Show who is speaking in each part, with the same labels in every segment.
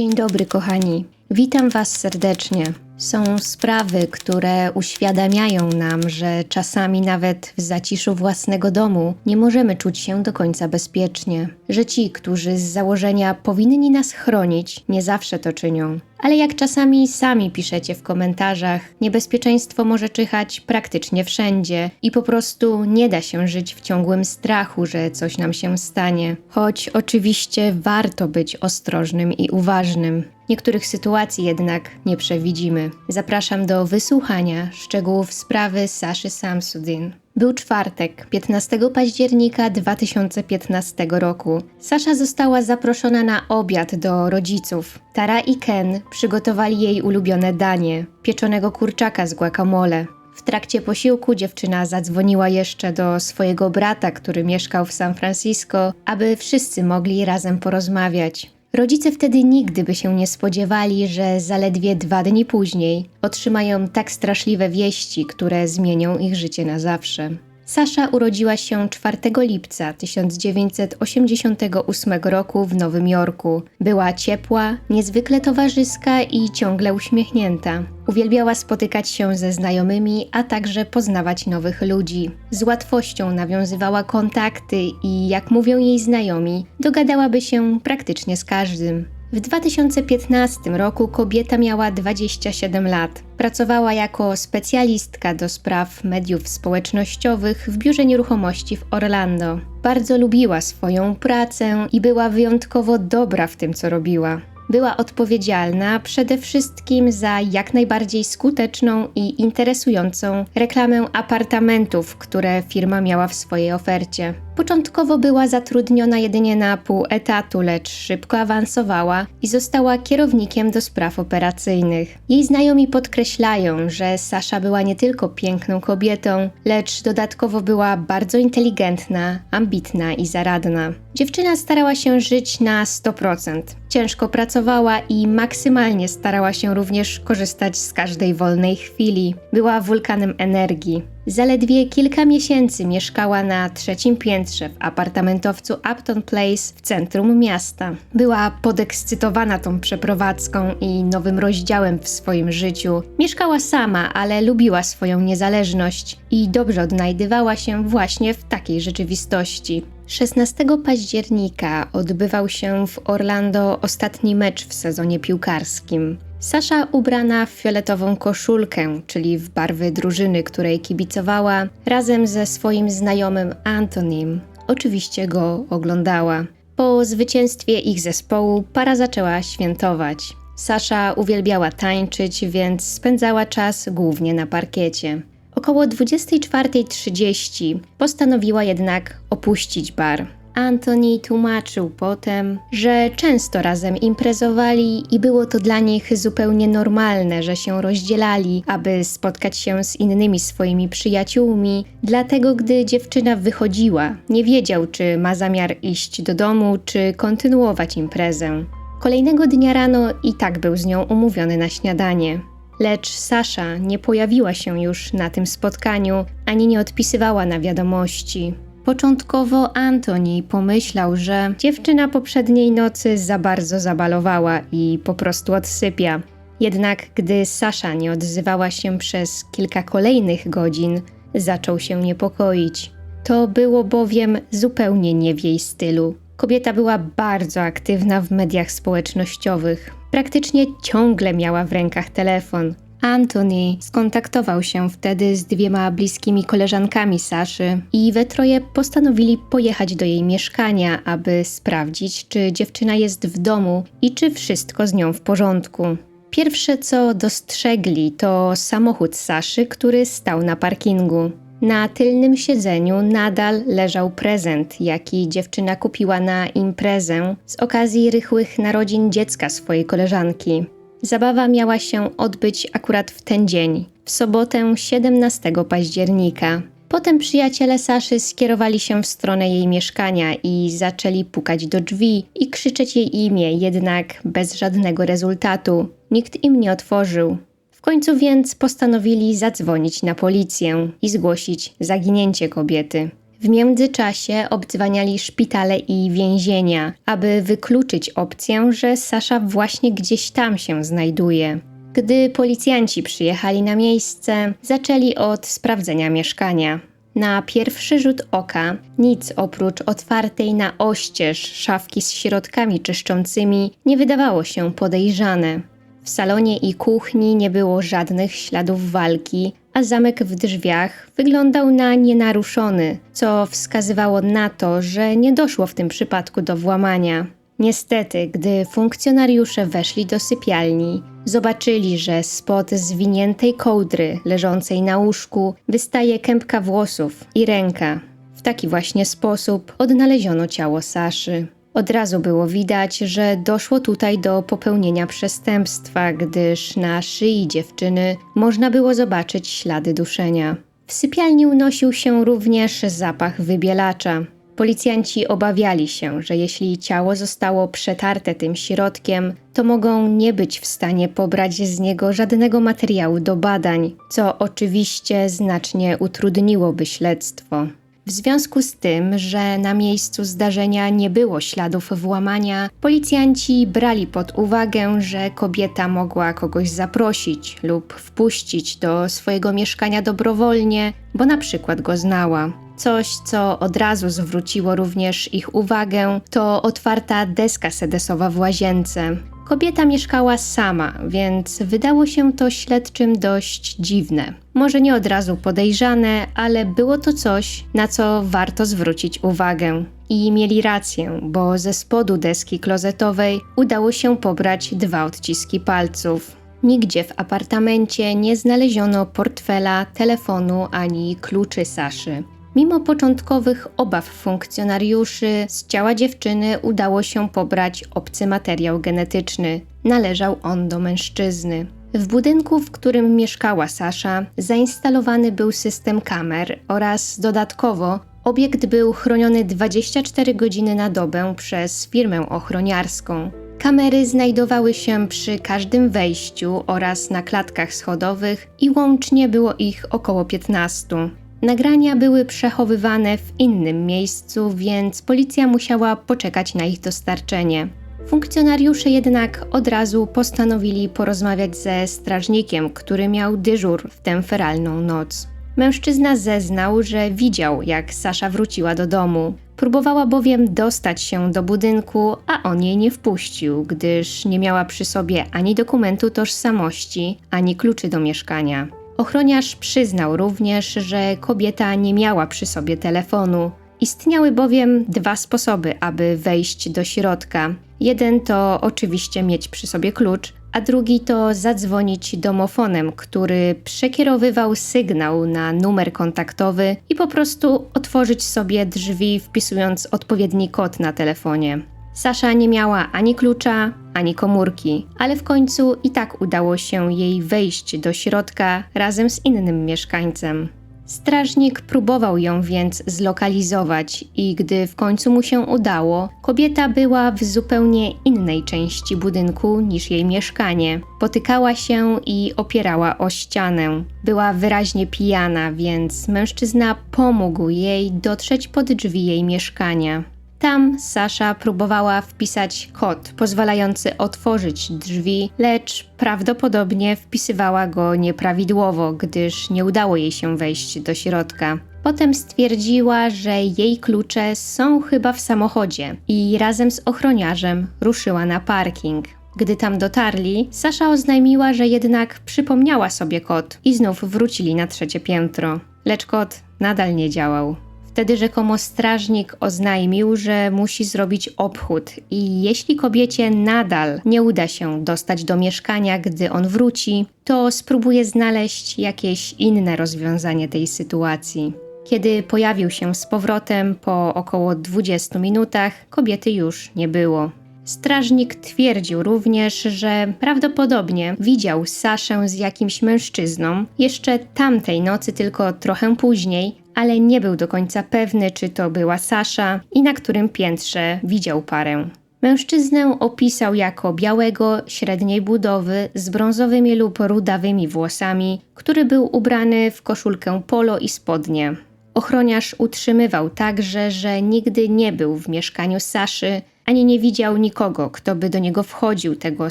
Speaker 1: Dzień dobry, kochani. Witam Was serdecznie. Są sprawy, które uświadamiają nam, że czasami nawet w zaciszu własnego domu nie możemy czuć się do końca bezpiecznie. Że ci, którzy z założenia powinni nas chronić, nie zawsze to czynią. Ale jak czasami sami piszecie w komentarzach, niebezpieczeństwo może czyhać praktycznie wszędzie i po prostu nie da się żyć w ciągłym strachu, że coś nam się stanie. Choć oczywiście warto być ostrożnym i uważnym. Niektórych sytuacji jednak nie przewidzimy. Zapraszam do wysłuchania szczegółów sprawy Saszy Samsudin. Był czwartek, 15 października 2015 roku. Sasza została zaproszona na obiad do rodziców. Tara i Ken przygotowali jej ulubione danie pieczonego kurczaka z guacamole. W trakcie posiłku dziewczyna zadzwoniła jeszcze do swojego brata, który mieszkał w San Francisco, aby wszyscy mogli razem porozmawiać. Rodzice wtedy nigdy by się nie spodziewali, że zaledwie dwa dni później otrzymają tak straszliwe wieści, które zmienią ich życie na zawsze. Sasza urodziła się 4 lipca 1988 roku w Nowym Jorku. Była ciepła, niezwykle towarzyska i ciągle uśmiechnięta. Uwielbiała spotykać się ze znajomymi, a także poznawać nowych ludzi. Z łatwością nawiązywała kontakty i, jak mówią jej znajomi, dogadałaby się praktycznie z każdym. W 2015 roku kobieta miała 27 lat. Pracowała jako specjalistka do spraw mediów społecznościowych w biurze nieruchomości w Orlando. Bardzo lubiła swoją pracę i była wyjątkowo dobra w tym, co robiła. Była odpowiedzialna przede wszystkim za jak najbardziej skuteczną i interesującą reklamę apartamentów, które firma miała w swojej ofercie. Początkowo była zatrudniona jedynie na pół etatu, lecz szybko awansowała i została kierownikiem do spraw operacyjnych. Jej znajomi podkreślają, że Sasza była nie tylko piękną kobietą, lecz dodatkowo była bardzo inteligentna, ambitna i zaradna. Dziewczyna starała się żyć na 100%. Ciężko pracowała i maksymalnie starała się również korzystać z każdej wolnej chwili. Była wulkanem energii. Zaledwie kilka miesięcy mieszkała na trzecim piętrze w apartamentowcu Upton Place w centrum miasta. Była podekscytowana tą przeprowadzką i nowym rozdziałem w swoim życiu. Mieszkała sama, ale lubiła swoją niezależność i dobrze odnajdywała się właśnie w takiej rzeczywistości. 16 października odbywał się w Orlando ostatni mecz w sezonie piłkarskim. Sasza ubrana w fioletową koszulkę, czyli w barwy drużyny, której kibicowała, razem ze swoim znajomym Antonim, oczywiście go oglądała. Po zwycięstwie ich zespołu para zaczęła świętować. Sasza uwielbiała tańczyć, więc spędzała czas głównie na parkiecie. Około 24.30 postanowiła jednak opuścić bar. Anthony tłumaczył potem, że często razem imprezowali i było to dla nich zupełnie normalne, że się rozdzielali, aby spotkać się z innymi swoimi przyjaciółmi. Dlatego, gdy dziewczyna wychodziła, nie wiedział, czy ma zamiar iść do domu, czy kontynuować imprezę. Kolejnego dnia rano i tak był z nią umówiony na śniadanie. Lecz Sasza nie pojawiła się już na tym spotkaniu ani nie odpisywała na wiadomości. Początkowo Antoni pomyślał, że dziewczyna poprzedniej nocy za bardzo zabalowała i po prostu odsypia. Jednak gdy Sasza nie odzywała się przez kilka kolejnych godzin, zaczął się niepokoić. To było bowiem zupełnie nie w jej stylu. Kobieta była bardzo aktywna w mediach społecznościowych. Praktycznie ciągle miała w rękach telefon. Anthony skontaktował się wtedy z dwiema bliskimi koleżankami Saszy i we troje postanowili pojechać do jej mieszkania, aby sprawdzić, czy dziewczyna jest w domu i czy wszystko z nią w porządku. Pierwsze co dostrzegli to samochód Saszy, który stał na parkingu. Na tylnym siedzeniu nadal leżał prezent, jaki dziewczyna kupiła na imprezę z okazji rychłych narodzin dziecka swojej koleżanki. Zabawa miała się odbyć akurat w ten dzień, w sobotę 17 października. Potem przyjaciele Saszy skierowali się w stronę jej mieszkania i zaczęli pukać do drzwi i krzyczeć jej imię, jednak bez żadnego rezultatu. Nikt im nie otworzył. W końcu więc postanowili zadzwonić na policję i zgłosić zaginięcie kobiety. W międzyczasie obdzwaniali szpitale i więzienia, aby wykluczyć opcję, że Sasza właśnie gdzieś tam się znajduje. Gdy policjanci przyjechali na miejsce, zaczęli od sprawdzenia mieszkania. Na pierwszy rzut oka nic oprócz otwartej na oścież szafki z środkami czyszczącymi nie wydawało się podejrzane. W salonie i kuchni nie było żadnych śladów walki, a zamek w drzwiach wyglądał na nienaruszony, co wskazywało na to, że nie doszło w tym przypadku do włamania. Niestety, gdy funkcjonariusze weszli do sypialni, zobaczyli, że spod zwiniętej kołdry leżącej na łóżku wystaje kępka włosów i ręka. W taki właśnie sposób odnaleziono ciało Saszy. Od razu było widać, że doszło tutaj do popełnienia przestępstwa, gdyż na szyi dziewczyny można było zobaczyć ślady duszenia. W sypialni unosił się również zapach wybielacza. Policjanci obawiali się, że jeśli ciało zostało przetarte tym środkiem, to mogą nie być w stanie pobrać z niego żadnego materiału do badań, co oczywiście znacznie utrudniłoby śledztwo. W związku z tym, że na miejscu zdarzenia nie było śladów włamania, policjanci brali pod uwagę, że kobieta mogła kogoś zaprosić lub wpuścić do swojego mieszkania dobrowolnie, bo na przykład go znała. Coś, co od razu zwróciło również ich uwagę, to otwarta deska sedesowa w łazience. Kobieta mieszkała sama, więc wydało się to śledczym dość dziwne. Może nie od razu podejrzane, ale było to coś, na co warto zwrócić uwagę. I mieli rację, bo ze spodu deski klozetowej udało się pobrać dwa odciski palców. Nigdzie w apartamencie nie znaleziono portfela, telefonu ani kluczy Saszy. Mimo początkowych obaw funkcjonariuszy, z ciała dziewczyny udało się pobrać obcy materiał genetyczny. Należał on do mężczyzny. W budynku, w którym mieszkała Sasza, zainstalowany był system kamer oraz dodatkowo obiekt był chroniony 24 godziny na dobę przez firmę ochroniarską. Kamery znajdowały się przy każdym wejściu oraz na klatkach schodowych i łącznie było ich około 15. Nagrania były przechowywane w innym miejscu, więc policja musiała poczekać na ich dostarczenie. Funkcjonariusze jednak od razu postanowili porozmawiać ze strażnikiem, który miał dyżur w tę feralną noc. Mężczyzna zeznał, że widział, jak Sasza wróciła do domu. Próbowała bowiem dostać się do budynku, a on jej nie wpuścił, gdyż nie miała przy sobie ani dokumentu tożsamości, ani kluczy do mieszkania. Ochroniarz przyznał również, że kobieta nie miała przy sobie telefonu. Istniały bowiem dwa sposoby, aby wejść do środka. Jeden to oczywiście mieć przy sobie klucz, a drugi to zadzwonić domofonem, który przekierowywał sygnał na numer kontaktowy i po prostu otworzyć sobie drzwi, wpisując odpowiedni kod na telefonie. Sasza nie miała ani klucza, ani komórki, ale w końcu i tak udało się jej wejść do środka razem z innym mieszkańcem. Strażnik próbował ją więc zlokalizować i gdy w końcu mu się udało, kobieta była w zupełnie innej części budynku niż jej mieszkanie. Potykała się i opierała o ścianę. Była wyraźnie pijana, więc mężczyzna pomógł jej dotrzeć pod drzwi jej mieszkania. Tam Sasza próbowała wpisać kod pozwalający otworzyć drzwi, lecz prawdopodobnie wpisywała go nieprawidłowo, gdyż nie udało jej się wejść do środka. Potem stwierdziła, że jej klucze są chyba w samochodzie i razem z ochroniarzem ruszyła na parking. Gdy tam dotarli, Sasza oznajmiła, że jednak przypomniała sobie kod i znów wrócili na trzecie piętro. Lecz kod nadal nie działał. Wtedy rzekomo strażnik oznajmił, że musi zrobić obchód i jeśli kobiecie nadal nie uda się dostać do mieszkania, gdy on wróci, to spróbuje znaleźć jakieś inne rozwiązanie tej sytuacji. Kiedy pojawił się z powrotem po około 20 minutach, kobiety już nie było. Strażnik twierdził również, że prawdopodobnie widział Saszę z jakimś mężczyzną jeszcze tamtej nocy, tylko trochę później, ale nie był do końca pewny, czy to była Sasza i na którym piętrze widział parę. Mężczyznę opisał jako białego, średniej budowy, z brązowymi lub rudawymi włosami, który był ubrany w koszulkę polo i spodnie. Ochroniarz utrzymywał także, że nigdy nie był w mieszkaniu Saszy, ani nie widział nikogo, kto by do niego wchodził tego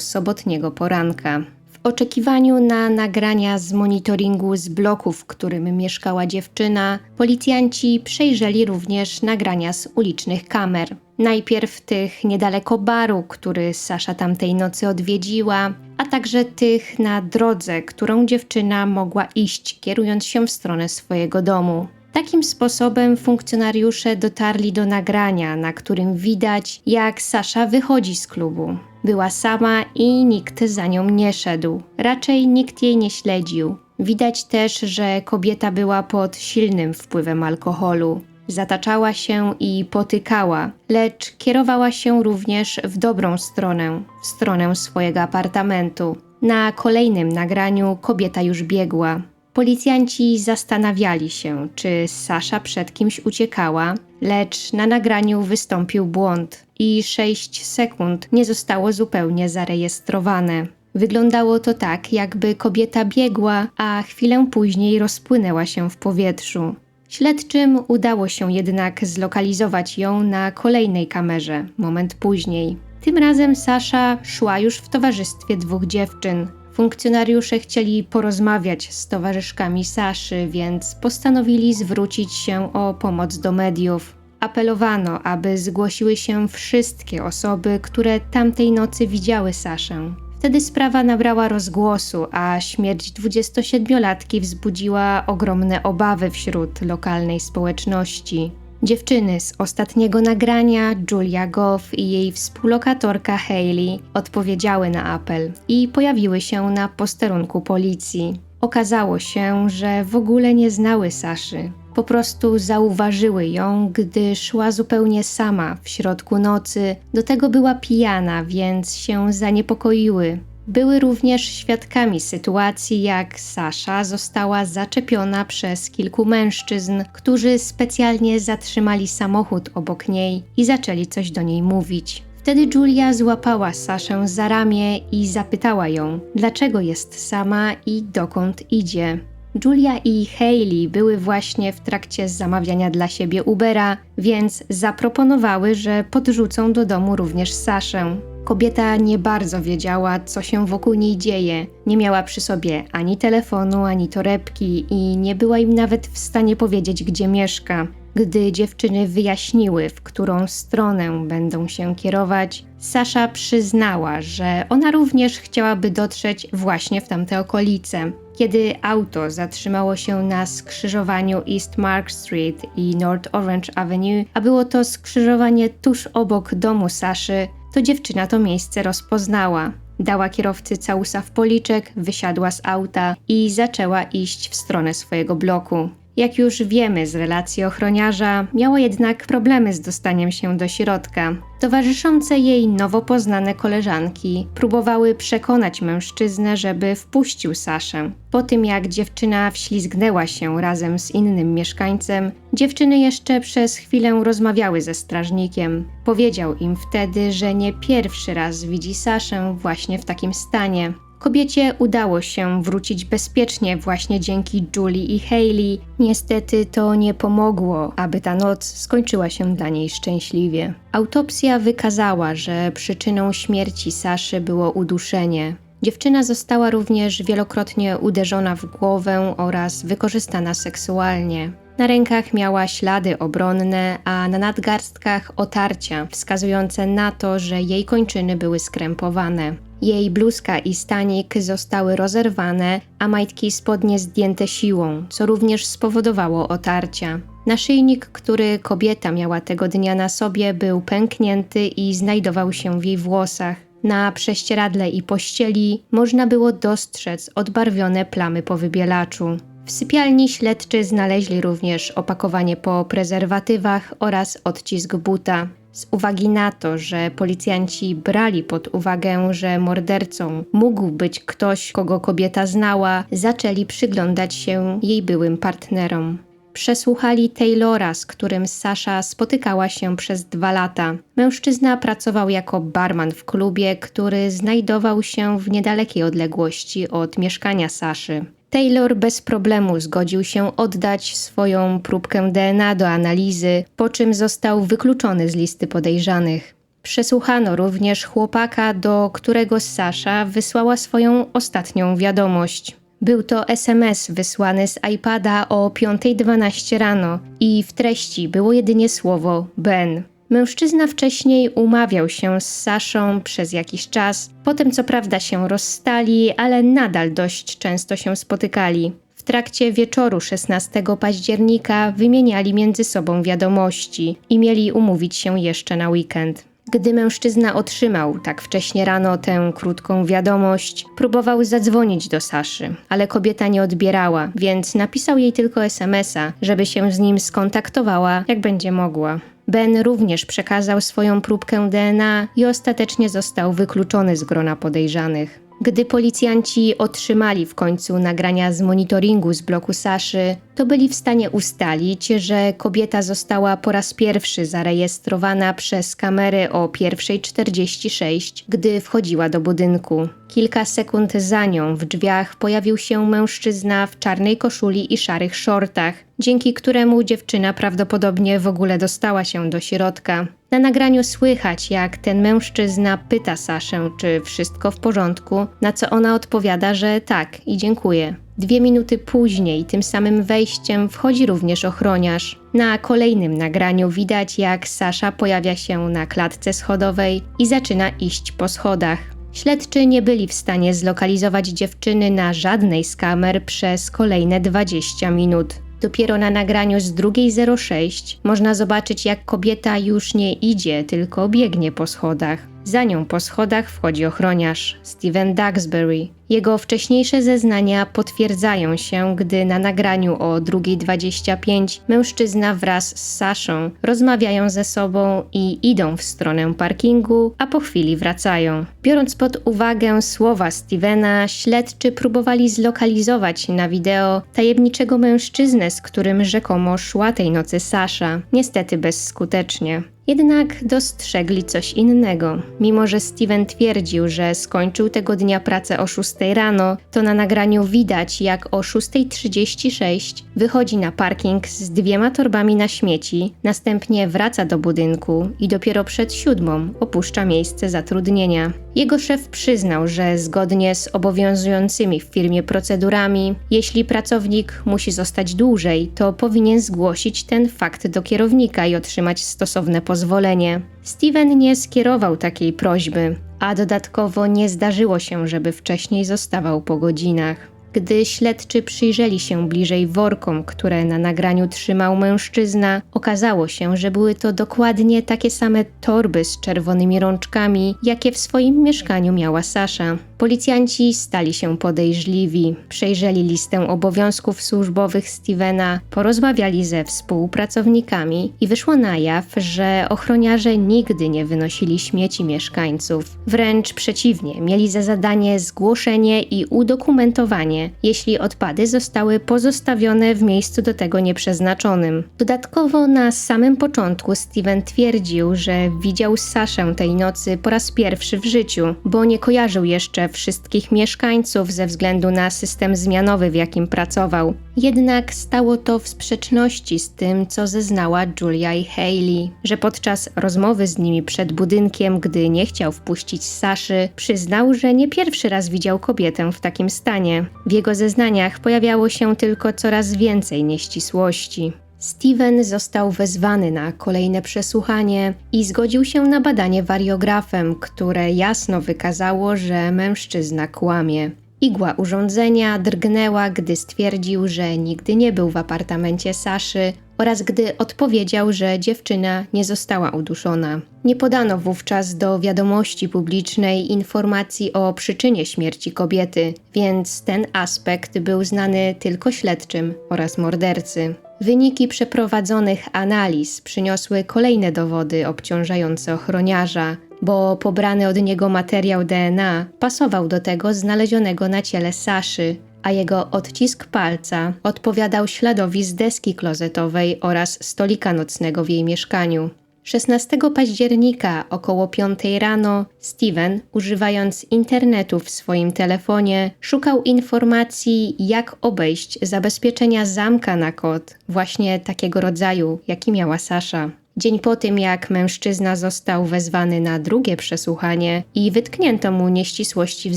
Speaker 1: sobotniego poranka. Oczekiwaniu na nagrania z monitoringu z bloku, w którym mieszkała dziewczyna, policjanci przejrzeli również nagrania z ulicznych kamer. Najpierw tych niedaleko baru, który Sasza tamtej nocy odwiedziła, a także tych na drodze, którą dziewczyna mogła iść, kierując się w stronę swojego domu. Takim sposobem funkcjonariusze dotarli do nagrania, na którym widać, jak Sasza wychodzi z klubu. Była sama i nikt za nią nie szedł. Raczej nikt jej nie śledził. Widać też, że kobieta była pod silnym wpływem alkoholu. Zataczała się i potykała, lecz kierowała się również w dobrą stronę, w stronę swojego apartamentu. Na kolejnym nagraniu kobieta już biegła. Policjanci zastanawiali się, czy Sasza przed kimś uciekała, lecz na nagraniu wystąpił błąd i 6 sekund nie zostało zupełnie zarejestrowane. Wyglądało to tak, jakby kobieta biegła, a chwilę później rozpłynęła się w powietrzu. Śledczym udało się jednak zlokalizować ją na kolejnej kamerze, moment później. Tym razem Sasza szła już w towarzystwie dwóch dziewczyn. Funkcjonariusze chcieli porozmawiać z towarzyszkami Saszy, więc postanowili zwrócić się o pomoc do mediów. Apelowano, aby zgłosiły się wszystkie osoby, które tamtej nocy widziały Saszę. Wtedy sprawa nabrała rozgłosu, a śmierć 27-latki wzbudziła ogromne obawy wśród lokalnej społeczności. Dziewczyny z ostatniego nagrania, Julia Goff i jej współlokatorka Hayley, odpowiedziały na apel i pojawiły się na posterunku policji. Okazało się, że w ogóle nie znały Saszy. Po prostu zauważyły ją, gdy szła zupełnie sama w środku nocy. Do tego była pijana, więc się zaniepokoiły. Były również świadkami sytuacji, jak Sasza została zaczepiona przez kilku mężczyzn, którzy specjalnie zatrzymali samochód obok niej i zaczęli coś do niej mówić. Wtedy Julia złapała Saszę za ramię i zapytała ją, dlaczego jest sama i dokąd idzie. Julia i Hayley były właśnie w trakcie zamawiania dla siebie Ubera, więc zaproponowały, że podrzucą do domu również Saszę. Kobieta nie bardzo wiedziała, co się wokół niej dzieje. Nie miała przy sobie ani telefonu, ani torebki i nie była im nawet w stanie powiedzieć, gdzie mieszka. Gdy dziewczyny wyjaśniły, w którą stronę będą się kierować, Sasza przyznała, że ona również chciałaby dotrzeć właśnie w tamte okolice. Kiedy auto zatrzymało się na skrzyżowaniu East Mark Street i North Orange Avenue, a było to skrzyżowanie tuż obok domu Saszy, to dziewczyna to miejsce rozpoznała. Dała kierowcy całusa w policzek, wysiadła z auta i zaczęła iść w stronę swojego bloku. Jak już wiemy z relacji ochroniarza, miała jednak problemy z dostaniem się do środka. Towarzyszące jej nowo poznane koleżanki próbowały przekonać mężczyznę, żeby wpuścił Saszę. Po tym jak dziewczyna wślizgnęła się razem z innym mieszkańcem, dziewczyny jeszcze przez chwilę rozmawiały ze strażnikiem. Powiedział im wtedy, że nie pierwszy raz widzi Saszę właśnie w takim stanie. Kobiecie udało się wrócić bezpiecznie właśnie dzięki Julie i Hayley. Niestety to nie pomogło, aby ta noc skończyła się dla niej szczęśliwie. Autopsja wykazała, że przyczyną śmierci Saszy było uduszenie. Dziewczyna została również wielokrotnie uderzona w głowę oraz wykorzystana seksualnie. Na rękach miała ślady obronne, a na nadgarstkach otarcia, wskazujące na to, że jej kończyny były skrępowane. Jej bluzka i stanik zostały rozerwane, a majtki spodnie zdjęte siłą, co również spowodowało otarcia. Naszyjnik, który kobieta miała tego dnia na sobie, był pęknięty i znajdował się w jej włosach. Na prześcieradle i pościeli można było dostrzec odbarwione plamy po wybielaczu. W sypialni śledczy znaleźli również opakowanie po prezerwatywach oraz odcisk buta. Z uwagi na to, że policjanci brali pod uwagę, że mordercą mógł być ktoś, kogo kobieta znała, zaczęli przyglądać się jej byłym partnerom. Przesłuchali Taylora, z którym Sasha spotykała się przez dwa lata. Mężczyzna pracował jako barman w klubie, który znajdował się w niedalekiej odległości od mieszkania Saszy. Taylor bez problemu zgodził się oddać swoją próbkę DNA do analizy, po czym został wykluczony z listy podejrzanych. Przesłuchano również chłopaka, do którego Sasha wysłała swoją ostatnią wiadomość. Był to SMS wysłany z iPada o 5.12 rano i w treści było jedynie słowo Ben. Mężczyzna wcześniej umawiał się z Saszą przez jakiś czas, potem co prawda się rozstali, ale nadal dość często się spotykali. W trakcie wieczoru 16 października wymieniali między sobą wiadomości i mieli umówić się jeszcze na weekend. Gdy mężczyzna otrzymał tak wcześnie rano tę krótką wiadomość, próbował zadzwonić do Saszy, ale kobieta nie odbierała, więc napisał jej tylko SMS-a, żeby się z nim skontaktowała, jak będzie mogła. Ben również przekazał swoją próbkę DNA i ostatecznie został wykluczony z grona podejrzanych. Gdy policjanci otrzymali w końcu nagrania z monitoringu z bloku Saszy, to byli w stanie ustalić, że kobieta została po raz pierwszy zarejestrowana przez kamery o 1.46, gdy wchodziła do budynku. Kilka sekund za nią w drzwiach pojawił się mężczyzna w czarnej koszuli i szarych shortach, dzięki któremu dziewczyna prawdopodobnie w ogóle dostała się do środka. Na nagraniu słychać, jak ten mężczyzna pyta Saszę, czy wszystko w porządku, na co ona odpowiada, że tak i dziękuję. Dwie minuty później, tym samym wejściem, wchodzi również ochroniarz. Na kolejnym nagraniu widać, jak Sasza pojawia się na klatce schodowej i zaczyna iść po schodach. Śledczy nie byli w stanie zlokalizować dziewczyny na żadnej z kamer przez kolejne 20 minut. Dopiero na nagraniu z 2.06 można zobaczyć, jak kobieta już nie idzie, tylko biegnie po schodach. Za nią po schodach wchodzi ochroniarz, Steven Duxbury. Jego wcześniejsze zeznania potwierdzają się, gdy na nagraniu o 2.25 mężczyzna wraz z Saszą rozmawiają ze sobą i idą w stronę parkingu, a po chwili wracają. Biorąc pod uwagę słowa Stevena, śledczy próbowali zlokalizować na wideo tajemniczego mężczyznę, z którym rzekomo szła tej nocy Sasza, niestety bezskutecznie. Jednak dostrzegli coś innego. Mimo, że Steven twierdził, że skończył tego dnia pracę o 6 rano, to na nagraniu widać, jak o 6.36 wychodzi na parking z dwiema torbami na śmieci, następnie wraca do budynku i dopiero przed siódmą opuszcza miejsce zatrudnienia. Jego szef przyznał, że zgodnie z obowiązującymi w firmie procedurami, jeśli pracownik musi zostać dłużej, to powinien zgłosić ten fakt do kierownika i otrzymać stosowne pozwolenie. Steven nie skierował takiej prośby, a dodatkowo nie zdarzyło się, żeby wcześniej zostawał po godzinach. Gdy śledczy przyjrzeli się bliżej workom, które na nagraniu trzymał mężczyzna, okazało się, że były to dokładnie takie same torby z czerwonymi rączkami, jakie w swoim mieszkaniu miała Sasza. Policjanci stali się podejrzliwi, przejrzeli listę obowiązków służbowych Stevena, porozmawiali ze współpracownikami i wyszło na jaw, że ochroniarze nigdy nie wynosili śmieci mieszkańców. Wręcz przeciwnie, mieli za zadanie zgłoszenie i udokumentowanie, jeśli odpady zostały pozostawione w miejscu do tego nieprzeznaczonym. Dodatkowo na samym początku Steven twierdził, że widział Saszę tej nocy po raz pierwszy w życiu, bo nie kojarzył jeszcze wszystkich mieszkańców ze względu na system zmianowy, w jakim pracował. Jednak stało to w sprzeczności z tym, co zeznała Julia i Haley, że podczas rozmowy z nimi przed budynkiem, gdy nie chciał wpuścić Saszy, przyznał, że nie pierwszy raz widział kobietę w takim stanie. W jego zeznaniach pojawiało się tylko coraz więcej nieścisłości. Steven został wezwany na kolejne przesłuchanie i zgodził się na badanie wariografem, które jasno wykazało, że mężczyzna kłamie. Igła urządzenia drgnęła, gdy stwierdził, że nigdy nie był w apartamencie Saszy oraz gdy odpowiedział, że dziewczyna nie została uduszona. Nie podano wówczas do wiadomości publicznej informacji o przyczynie śmierci kobiety, więc ten aspekt był znany tylko śledczym oraz mordercy. Wyniki przeprowadzonych analiz przyniosły kolejne dowody obciążające ochroniarza, bo pobrany od niego materiał DNA pasował do tego znalezionego na ciele Saszy, a jego odcisk palca odpowiadał śladowi z deski klozetowej oraz stolika nocnego w jej mieszkaniu. 16 października około 5 rano Steven, używając internetu w swoim telefonie, szukał informacji, jak obejść zabezpieczenia zamka na kod, właśnie takiego rodzaju, jaki miała Sasza. Dzień po tym, jak mężczyzna został wezwany na drugie przesłuchanie i wytknięto mu nieścisłości w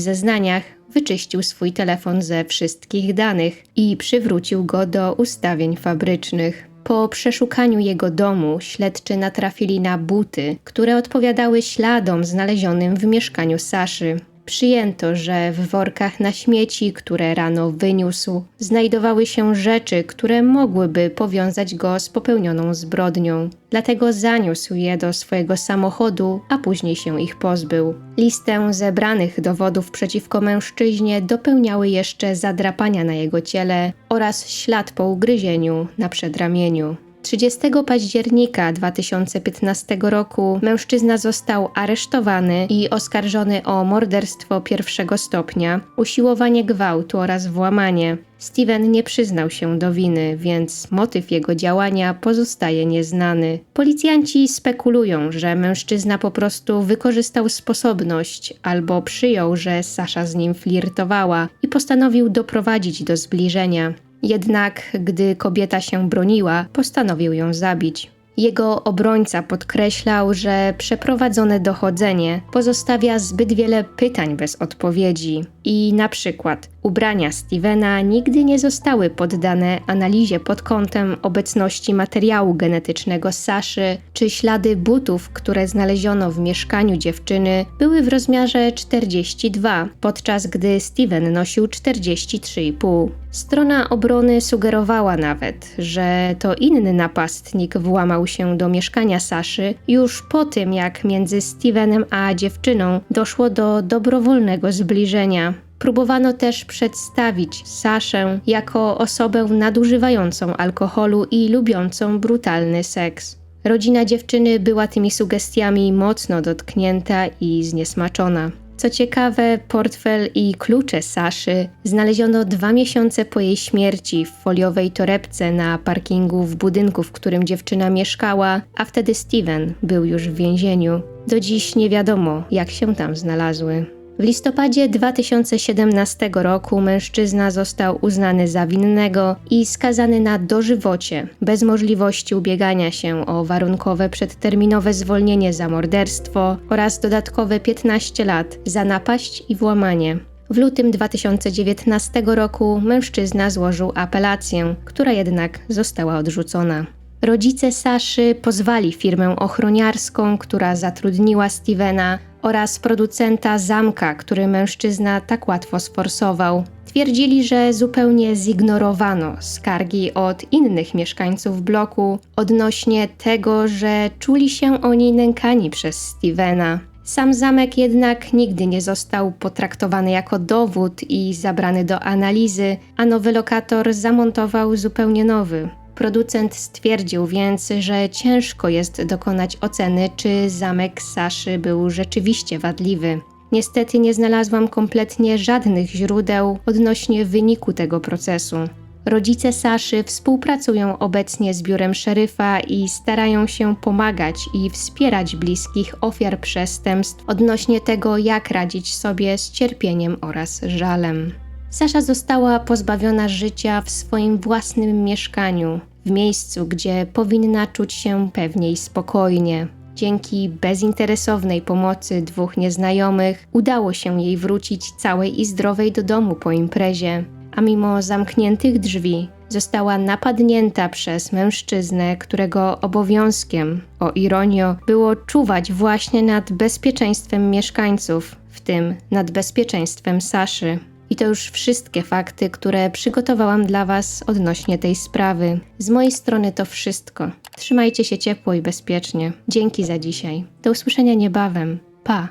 Speaker 1: zeznaniach, wyczyścił swój telefon ze wszystkich danych i przywrócił go do ustawień fabrycznych. Po przeszukaniu jego domu śledczy natrafili na buty, które odpowiadały śladom znalezionym w mieszkaniu Saszy. Przyjęto, że w workach na śmieci, które rano wyniósł, znajdowały się rzeczy, które mogłyby powiązać go z popełnioną zbrodnią. Dlatego zaniósł je do swojego samochodu, a później się ich pozbył. Listę zebranych dowodów przeciwko mężczyźnie dopełniały jeszcze zadrapania na jego ciele oraz ślad po ugryzieniu na przedramieniu. 30 października 2015 roku mężczyzna został aresztowany i oskarżony o morderstwo pierwszego stopnia, usiłowanie gwałtu oraz włamanie. Steven nie przyznał się do winy, więc motyw jego działania pozostaje nieznany. Policjanci spekulują, że mężczyzna po prostu wykorzystał sposobność albo przyjął, że Sasza z nim flirtowała i postanowił doprowadzić do zbliżenia. Jednak gdy kobieta się broniła, postanowił ją zabić. Jego obrońca podkreślał, że przeprowadzone dochodzenie pozostawia zbyt wiele pytań bez odpowiedzi i na przykład ubrania Stevena nigdy nie zostały poddane analizie pod kątem obecności materiału genetycznego Saszy, czy ślady butów, które znaleziono w mieszkaniu dziewczyny, były w rozmiarze 42, podczas gdy Steven nosił 43,5. Strona obrony sugerowała nawet, że to inny napastnik włamał się do mieszkania Saszy już po tym, jak między Stevenem a dziewczyną doszło do dobrowolnego zbliżenia. Próbowano też przedstawić Saszę jako osobę nadużywającą alkoholu i lubiącą brutalny seks. Rodzina dziewczyny była tymi sugestiami mocno dotknięta i zniesmaczona. Co ciekawe, portfel i klucze Saszy znaleziono dwa miesiące po jej śmierci w foliowej torebce na parkingu w budynku, w którym dziewczyna mieszkała, a wtedy Steven był już w więzieniu. Do dziś nie wiadomo, jak się tam znalazły. W listopadzie 2017 roku mężczyzna został uznany za winnego i skazany na dożywocie, bez możliwości ubiegania się o warunkowe przedterminowe zwolnienie za morderstwo oraz dodatkowe 15 lat za napaść i włamanie. W lutym 2019 roku mężczyzna złożył apelację, która jednak została odrzucona. Rodzice Saszy pozwali firmę ochroniarską, która zatrudniła Stevena, oraz producenta zamka, który mężczyzna tak łatwo sforsował. Twierdzili, że zupełnie zignorowano skargi od innych mieszkańców bloku odnośnie tego, że czuli się oni nękani przez Stevena. Sam zamek jednak nigdy nie został potraktowany jako dowód i zabrany do analizy, a nowy lokator zamontował zupełnie nowy. Producent stwierdził więc, że ciężko jest dokonać oceny, czy zamek Saszy był rzeczywiście wadliwy. Niestety nie znalazłam kompletnie żadnych źródeł odnośnie wyniku tego procesu. Rodzice Saszy współpracują obecnie z biurem szeryfa i starają się pomagać i wspierać bliskich ofiar przestępstw odnośnie tego, jak radzić sobie z cierpieniem oraz żalem. Sasza została pozbawiona życia w swoim własnym mieszkaniu, w miejscu, gdzie powinna czuć się pewniej spokojnie. Dzięki bezinteresownej pomocy dwóch nieznajomych udało się jej wrócić całej i zdrowej do domu po imprezie, a mimo zamkniętych drzwi została napadnięta przez mężczyznę, którego obowiązkiem, o ironio, było czuwać właśnie nad bezpieczeństwem mieszkańców, w tym nad bezpieczeństwem Saszy. I to już wszystkie fakty, które przygotowałam dla Was odnośnie tej sprawy. Z mojej strony to wszystko. Trzymajcie się ciepło i bezpiecznie. Dzięki za dzisiaj. Do usłyszenia niebawem. Pa!